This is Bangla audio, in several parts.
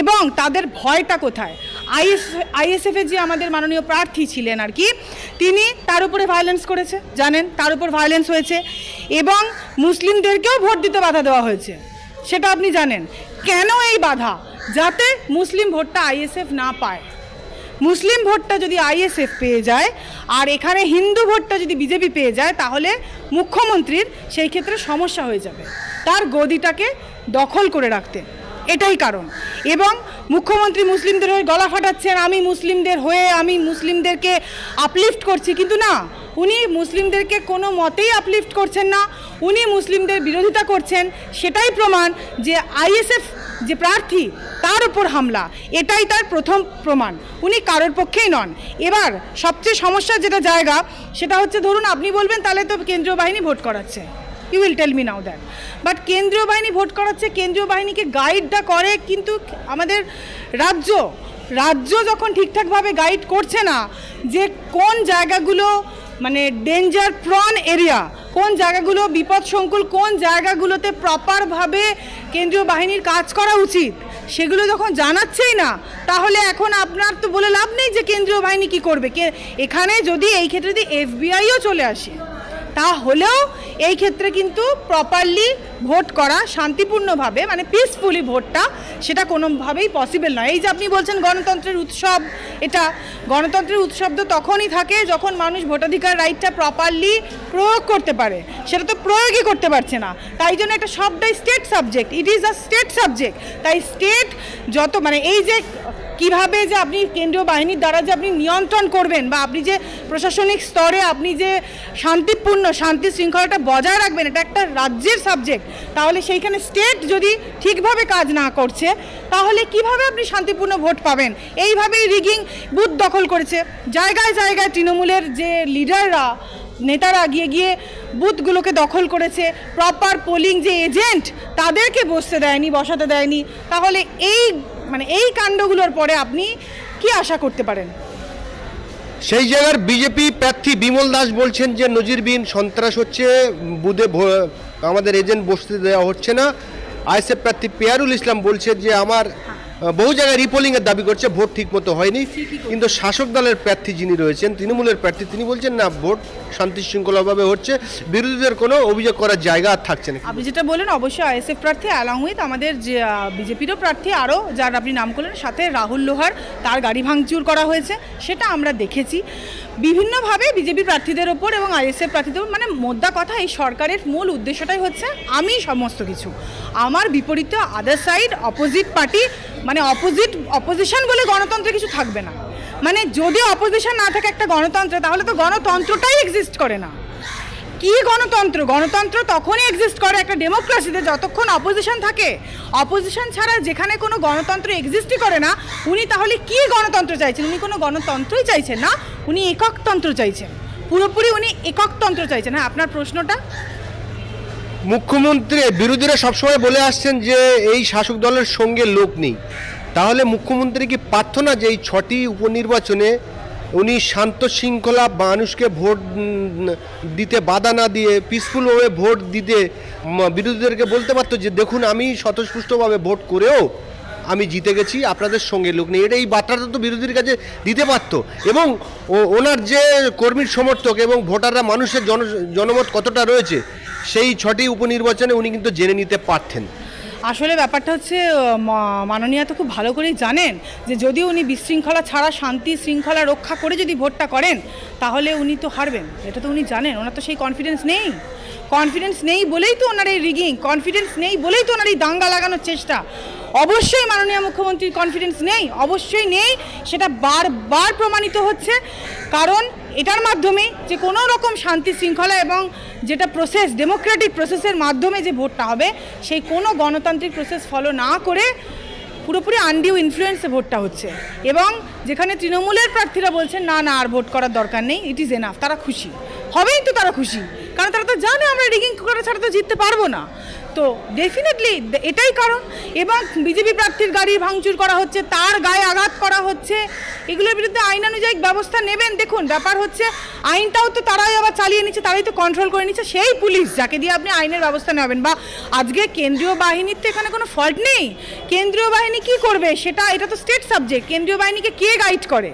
এবং তাদের ভয়টা কোথায়? আইএস আইএসএফের যে আমাদের মাননীয় প্রার্থী ছিলেন আর কি, তিনি তার উপরে ভায়োলেন্স করেছে, জানেন? তার উপর ভায়োলেন্স হয়েছে, এবং মুসলিমদেরকেও ভোট দিতে বাধা দেওয়া হয়েছে। সেটা আপনি জানেন। কেন এই বাধা? যাতে মুসলিম ভোটটা আইএসএফ না পায়। মুসলিম ভোটটা যদি আইএসএফ পেয়ে যায়, আর এখানে হিন্দু ভোটটা যদি বিজেপি পেয়ে যায়, তাহলে মুখ্যমন্ত্রীর সেই ক্ষেত্রে সমস্যা হয়ে যাবে। তার গদিটাকে দখল করে রাখতে। এটাই কারণ। এবং মুখ্যমন্ত্রী মুসলিমদের হয়ে গলা ফাটাচ্ছেন, আমি মুসলিমদের হয়ে, আমি মুসলিমদেরকে আপলিফট করছি। কিন্তু না, উনি মুসলিমদেরকে কোনো মতেই আপলিফট করছেন না, উনি মুসলিমদের বিরোধিতা করছেন। সেটাই প্রমাণ যে আইএসএফ যে প্রার্থী, তার উপর হামলা। এটাই তার প্রথম প্রমাণ। উনি কারোর পক্ষেই নন। এবার সবচেয়ে সমস্যার যেটা জায়গা, সেটা হচ্ছে ধরুন আপনি বলবেন, তাহলে তো কেন্দ্রীয় বাহিনী ভোট করাচ্ছে। You will tell me now that but কেন্দ্রীয় বাহিনী ভোট করাচ্ছে কেন্দ্রীয় বাহিনীকে গাইডটা করে, কিন্তু আমাদের রাজ্য রাজ্য যখন ঠিকঠাকভাবে গাইড করছে না, যে কোন জায়গাগুলো মানে ডেঞ্জার প্রন এরিয়া কোন জায়গাগুলো বিপদ সংকুল, কোন জায়গাগুলোতে প্রপারভাবে কেন্দ্রীয় বাহিনীর কাজ করা উচিত, সেগুলো যখন জানাচ্ছেই না, তাহলে এখন আপনার তো বলে লাভ নেই যে কেন্দ্রীয় বাহিনী কি করবে। কে, এখানে যদি এই ক্ষেত্রে যদি এফবিআইও চলে আসে তাহলেও এই ক্ষেত্রে কিন্তু প্রপারলি ভোট করা শান্তিপূর্ণভাবে মানে পিসফুলি ভোটটা সেটা কোনোভাবেই পসিবল নয়। এই যে আপনি বলছেন গণতন্ত্রের উৎসব, এটা গণতন্ত্রের উৎসব তো তখনই থাকে যখন মানুষ ভোটাধিকার রাইটটা প্রপারলি প্রয়োগ করতে পারে। সেটা তো প্রয়োগই করতে পারছে না। তাই জন্য একটা সবটাই state subject it is a state subject তাই স্টেট যত মানে এই যে কীভাবে যে আপনি কেন্দ্রীয় বাহিনীর দ্বারা যে আপনি নিয়ন্ত্রণ করবেন বা আপনি যে প্রশাসনিক স্তরে আপনি যে শান্তিপূর্ণ শান্তি শৃঙ্খলাটা বজায় রাখবেন, এটা একটা রাজ্যের সাবজেক্ট তাহলে সেইখানে স্টেট যদি ঠিকভাবে কাজ না করছে, তাহলে কীভাবে আপনি শান্তিপূর্ণ ভোট পাবেন? এইভাবেই রিগিং বুথ দখল করেছে। জায়গায় জায়গায় তৃণমূলের যে লিডাররা নেতারা গিয়ে গিয়ে বুথগুলোকে দখল করেছে প্রপার পোলিং যে এজেন্ট তাদেরকে বসতে দেয়নি, বসাতে দেয়নি। তাহলে এই মানে এই কাণ্ডগুলোর পরে আপনি কি আশা করতে পারেন? সেই জায়গার বিজেপি প্রার্থী বিমল দাস বলছেন যে, নজিরবিহীন সন্ত্রাস হচ্ছে, বুধে আমাদের এজেন্ট বসতে দেওয়া হচ্ছে না। আইএসএফ প্রার্থী পেয়ারুল ইসলাম বলছেন যে, আমার বহু জায়গায় রিপোলিং এর দাবি করছে, ভোট ঠিক মতো হয়নি। কিন্তু শাসক দলের প্রার্থী যিনি রয়েছেন, তৃণমূলের প্রার্থী, তিনি বলছেন, না, ভোট শান্তি শৃঙ্খলাভাবে হচ্ছে। বিরোধীদের কোনো অভিযোগ করার জায়গা আর থাকছে না। আপনি যেটা বলেন অবশ্যই আইএসএফ প্রার্থী অ্যালং উইথ আমাদের যে বিজেপিরও প্রার্থী, আরও যার আপনি নাম করলেন, সাথে রাহুল লোহার, তার গাড়ি ভাঙচুর করা হয়েছে, সেটা আমরা দেখেছি। বিভিন্নভাবে বিজেপি প্রার্থীদের ওপর এবং আইএসএফ প্রার্থীদের মানে মোদ্দা কথা, এই সরকারের মূল উদ্দেশ্যটাই হচ্ছে, আমি সমস্ত কিছু। আমার বিপরীতে আদার সাইড অপোজিট পার্টি মানে অপোজিট অপোজিশন বলে গণতন্ত্রে কিছু থাকবে না। মানে যদি অপোজিশন না থাকে একটা গণতন্ত্রে, তাহলে তো গণতন্ত্রটাই এক্সিস্ট করে না। কি গণতন্ত্র? গণতন্ত্র তখনই এক্সিস্ট করে একটা ডেমোক্রেসিতে যতক্ষণ অপোজিশন থাকে। অপোজিশন ছাড়া যেখানে কোনো গণতন্ত্র এক্সিস্টই করে না, উনি তাহলে কি গণতন্ত্র চাইছেন? উনি কোনো গণতন্ত্রই চাইছেন না, উনি এককতন্ত্র চাইছেন। পুরোপুরি উনি এককতন্ত্র চাইছেন। হ্যাঁ আপনার প্রশ্নটা? মুখ্যমন্ত্রী, বিরোধীরা সবসময় বলে আসছেন যে এই শাসক দলের সঙ্গে লোক নেই। তাহলে মুখ্যমন্ত্রী কি পারত না যে এই ছটি উপনির্বাচনে উনি শান্ত শৃঙ্খলা, মানুষকে ভোট দিতে বাধা না দিয়ে পিসফুলভাবে ভোট দিতে বিরোধীদেরকে বলতে পারতো যে, দেখুন, আমি স্বতঃস্ফূর্তভাবে ভোট করেও আমি জিতে গেছি, আপনাদের সঙ্গে লোক নেই। এটা এই বার্তাটা তো বিরোধীর কাছে দিতে পারতো। এবং ওনার যে কর্মীর সমর্থক এবং ভোটাররা মানুষের জন, জনমত কতটা রয়েছে, সেই ছটি উপনির্বাচনে উনি কিন্তু জেনে নিতে পারতেন। আসলে ব্যাপারটা হচ্ছে মাননীয়া তো খুব ভালো করেই জানেন যে যদি উনি বিশৃঙ্খলা ছাড়া, শান্তি শৃঙ্খলা রক্ষা করে যদি ভোটটা করেন, তাহলে উনি তো হারবেন। এটা তো উনি জানেন, ওনার তো সেই কনফিডেন্স নেই। কনফিডেন্স নেই বলেই তো ওনার এই রিগিং কনফিডেন্স নেই বলেই তো ওনার এই দাঙ্গা লাগানোর চেষ্টা। অবশ্যই মাননীয় মুখ্যমন্ত্রীর কনফিডেন্স নেই, অবশ্যই নেই। সেটা বারবার প্রমাণিত হচ্ছে। কারণ এটার মাধ্যমে যে কোনো রকম শান্তি শৃঙ্খলা এবং যেটা প্রসেস ডেমোক্রেটিক প্রসেসের মাধ্যমে যে ভোটটা হবে, সেই কোনো গণতান্ত্রিক প্রসেস ফলো না করে পুরোপুরি আনডিউ ইনফ্লুয়েন্সে ভোটটা হচ্ছে। এবং যেখানে তৃণমূলের প্রার্থীরা বলছেন, না না, আর ভোট করার দরকার নেই ইট ইজ এনাফ তারা খুশি। হবেই তো তারা খুশি। কারণ তারা তো জানে আমরা রিগিং করা ছাড়া তো জিততে পারব না। তো ডেফিনেটলি এটাই কারণ। এবং বিজেপি প্রার্থীর গাড়ি ভাঙচুর করা হচ্ছে, তার গায়ে আঘাত করা হচ্ছে। এগুলোর বিরুদ্ধে আইনানুযায়ী ব্যবস্থা নেবেন। দেখুন, ব্যাপার হচ্ছে, আইনটাও তো তারাই আবার চালিয়ে নিচ্ছে, তারাই তো কন্ট্রোল করে নিচ্ছে। সেই পুলিশ, যাকে দিয়ে আপনি আইনের ব্যবস্থা নেবেন। বা আজকে কেন্দ্রীয় বাহিনীর তো এখানে কোনো ফল্ট নেই। কেন্দ্রীয় বাহিনী কি করবে? সেটা, এটা তো স্টেট সাবজেক্ট কেন্দ্রীয় বাহিনীকে কে গাইড করে?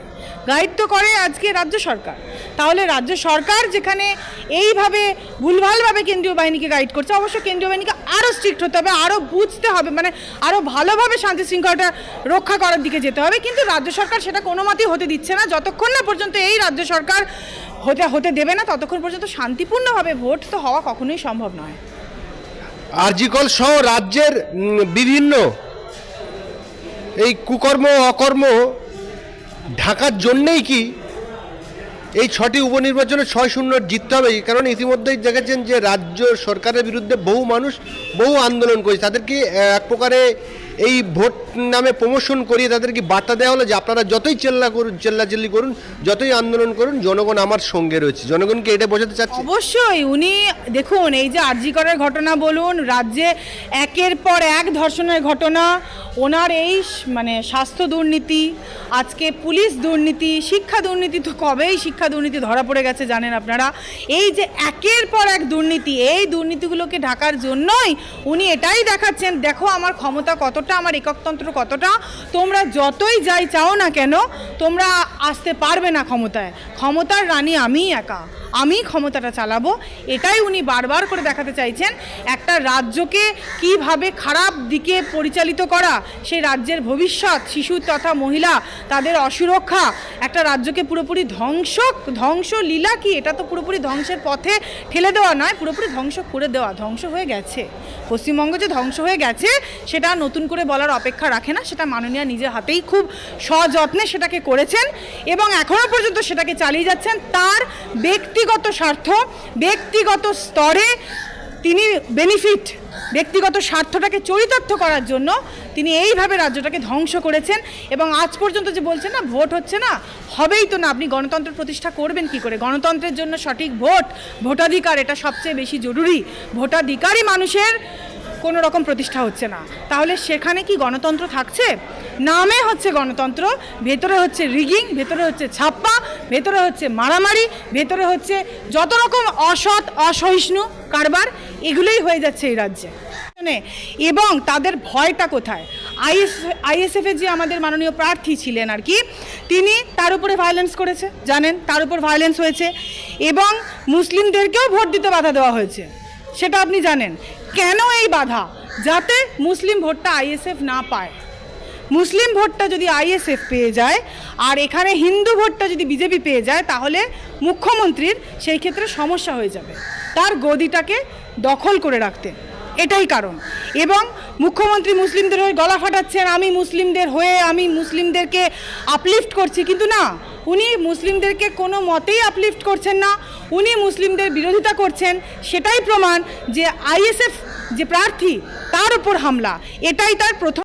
গাইড তো করে আজকে রাজ্য সরকার। তাহলে রাজ্য সরকার যেখানে এইভাবে ভুলভালভাবে কেন্দ্রীয় বাহিনীকে গাইড করছে, অবশ্য কেন্দ্রীয় বাহিনীকে আরও স্ট্রিক্ট হতে হবে, আরও বুঝতে হবে মানে আরও ভালোভাবে শান্তি শৃঙ্খলাটা রক্ষা করার দিকে যেতে হবে। কিন্তু রাজ্য সরকার সেটা কোনো মতেই হতে দিচ্ছে না। যতক্ষণ না পর্যন্ত এই রাজ্য সরকার হতে হতে দেবে না, ততক্ষণ পর্যন্ত শান্তিপূর্ণভাবে ভোট তো হওয়া কখনোই সম্ভব নয়। আরজিকল সহ রাজ্যের বিভিন্ন এই কুকর্ম, অকর্ম ঢাকার জন্যেই কি এই ছটি উপনির্বাচনে ছয় শূন্য জিততে হবে? কারণ ইতিমধ্যেই দেখেছেন যে রাজ্য সরকারের বিরুদ্ধে বহু মানুষ বহু আন্দোলন করেছে। তাদেরকে এক প্রকারে এই ভোট নামে প্রমোশন করিয়ে তাদেরকে বার্তা দেওয়া হলো যে আপনারা যতই চেল্লা করুন, চেল্লাচিল্লি করুন, যতই আন্দোলন করুন, জনগণ আমার সঙ্গে রয়েছে। জনগণকে এটা বোঝাতে চাচ্ছে। অবশ্যই, উনি দেখুন, এই যে আরজি করার ঘটনা বলুন, রাজ্যে একের পর এক ধর্ষণের ঘটনা, ওনার এই মানে স্বাস্থ্য দুর্নীতি, আজকে পুলিশ দুর্নীতি, শিক্ষা দুর্নীতি তো কবেই শিক্ষা দুর্নীতি ধরা পড়ে গেছে জানেন আপনারা। এই যে একের পর এক দুর্নীতি, এই দুর্নীতিগুলোকে ঢাকার জন্যই উনি এটাই দেখাচ্ছেন, দেখো আমার ক্ষমতা কতটা আমার এককতন্ত্র কতটা, তোমরা যতই যাই চাও না কেন, তোমরা আসতে পারবে না ক্ষমতায়। ক্ষমতার রানী আমিই একা। আমি ক্ষমতাটা চালাবো, এটাই উনি বারবার করে দেখাতে চাইছেন। একটা রাজ্যকে কীভাবে খারাপ দিকে পরিচালিত করা সেই রাজ্যের ভবিষ্যৎ, শিশু তথা মহিলা, তাদের অসুরক্ষা, একটা রাজ্যকে পুরোপুরি ধ্বংস ধ্বংস লীলা কি? এটা তো পুরোপুরি ধ্বংসের পথে ঠেলে দেওয়া নয়, পুরোপুরি ধ্বংস করে দেওয়া, ধ্বংস হয়ে গেছে। পশ্চিমবঙ্গ যে ধ্বংস হয়ে গেছে, সেটা নতুন করে বলার অপেক্ষা রাখে না, সেটা মাননীয় নিজের হাতেই খুব সযত্নে সেটাকে করেছেন এবং এখনও পর্যন্ত সেটাকে চালিয়ে যাচ্ছেন। তার ব্যক্তিগত স্বার্থ, ব্যক্তিগত স্তরে তিনি বেনিফিট ব্যক্তিগত স্বার্থটাকে চরিতার্থ করার জন্য তিনি এইভাবে রাজ্যটাকে ধ্বংস করেছেন। এবং আজ পর্যন্ত যে বলছেন না, ভোট হচ্ছে না, হবেই তো না। আপনি গণতন্ত্র প্রতিষ্ঠা করবেন কি করে? গণতন্ত্রের জন্য সঠিক ভোট, ভোটাধিকার, এটা সবচেয়ে বেশি জরুরি। ভোটাধিকারই মানুষের কোনো রকম প্রতিষ্ঠা হচ্ছে না। তাহলে সেখানে কি গণতন্ত্র থাকছে? নামে হচ্ছে গণতন্ত্র, ভেতরে হচ্ছে রিগিং ভেতরে হচ্ছে ছাপ্পা ভেতরে হচ্ছে মারামারি, ভেতরে হচ্ছে যত রকম অসৎ, অসহিষ্ণু কারবার, এগুলোই হয়ে যাচ্ছে এই রাজ্যে। মানে এবং তাদের ভয়টা কোথায়? আইএস আইএসএফের যে আমাদের মাননীয় প্রার্থী ছিলেন আর কি, তিনি তার উপরে ভায়োলেন্স করেছে, জানেন? তার উপর ভায়োলেন্স হয়েছে, এবং মুসলিমদেরকেও ভোট দিতে বাধা দেওয়া হয়েছে। সেটা আপনি জানেন। কেন এই বাধা? যাতে মুসলিম ভোটটা আইএসএফ না পায়। মুসলিম ভোটটা যদি আইএসএফ পেয়ে যায়, আর এখানে হিন্দু ভোটটা যদি বিজেপি পেয়ে যায়, তাহলে মুখ্যমন্ত্রীর সেই ক্ষেত্রে সমস্যা হয়ে যাবে। তার গদিটাকে দখল করে রাখতে। এটাই কারণ। এবং মুখ্যমন্ত্রী মুসলিমদের হয়ে গলা ফাটাচ্ছেন, আমি মুসলিমদের হয়ে, আমি মুসলিমদেরকে আপলিফট করছি। কিন্তু না, উনি মুসলিমদেরকে কোনো মতেই আপলিফট করছেন না। উনি মুসলিমদের বিরোধিতা করছেন। সেটাই প্রমাণ যে আইএসএফ যে প্রার্থী, তার উপর হামলা। এটাই তার প্রথম